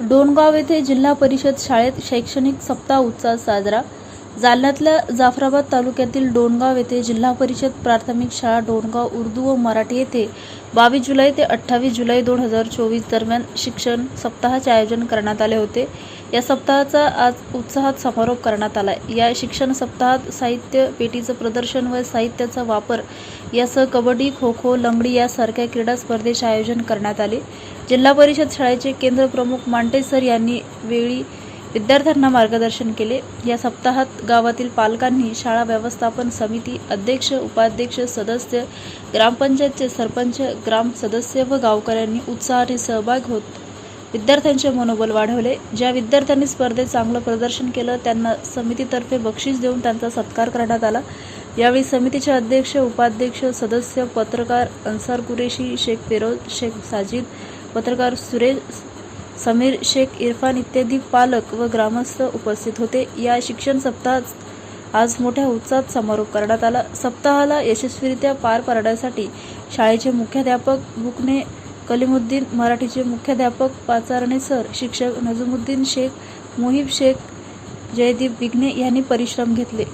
डोणगाव येथे जिल्हा परिषद शाळेत शैक्षणिक सप्ताह उत्साह साजरा. जालन्यातल्या जाफराबाद तालुक्यातील डोणगाव येथे जिल्हा परिषद प्राथमिक शाळा डोणगाव उर्दू व मराठी येथे बावीस जुलै ते अठ्ठावीस जुलै दोन हजार चोवीस दरम्यान शिक्षण सप्ताहाचे आयोजन करण्यात आले होते. या सप्ताहाचा आज उत्साहात समारोप करण्यात आला या शिक्षण सप्ताहात साहित्य पेटीचं प्रदर्शन व साहित्याचा वापर यासह कबड्डी खो खो लंगडी यासारख्या क्रीडा स्पर्धेचे आयोजन करण्यात आले. जिल्हा परिषद शाळेचे केंद्र प्रमुख मांटे सर यांनी वेळी विद्यार्थ्यांना मार्गदर्शन केले. या सप्ताहात गावातील पालकांनी शाळा व्यवस्थापन समिती अध्यक्ष उपाध्यक्ष सदस्य ग्रामपंचायतचे सरपंच ग्राम सदस्य व गावकऱ्यांनी उत्साहाने सहभाग होत विद्यार्थ्यांचे मनोबल वाढवले. ज्या विद्यार्थ्यांनी स्पर्धेत चांगलं प्रदर्शन केलं त्यांना समितीतर्फे बक्षीस देऊन त्यांचा सत्कार करण्यात आला. यावेळी समितीचे अध्यक्ष उपाध्यक्ष सदस्य पत्रकार अन्सार कुरेशी शेख फिरोज शेख साजिद पत्रकार सुरेश समीर शेख इरफान इत्यादी पालक व ग्रामस्थ उपस्थित होते. या शिक्षण सप्ताहात आज मोठ्या उत्साहात समारोप करण्यात आला. सप्ताहाला यशस्वीरित्या पार पाडण्यासाठी शाळेचे मुख्याध्यापक बुकने कलिमुद्दीन मराठीचे मुख्याध्यापक पाचारणे सर शिक्षक नजमुद्दीन शेख मोहिब शेख जयदीप बिघने यांनी परिश्रम घेतले.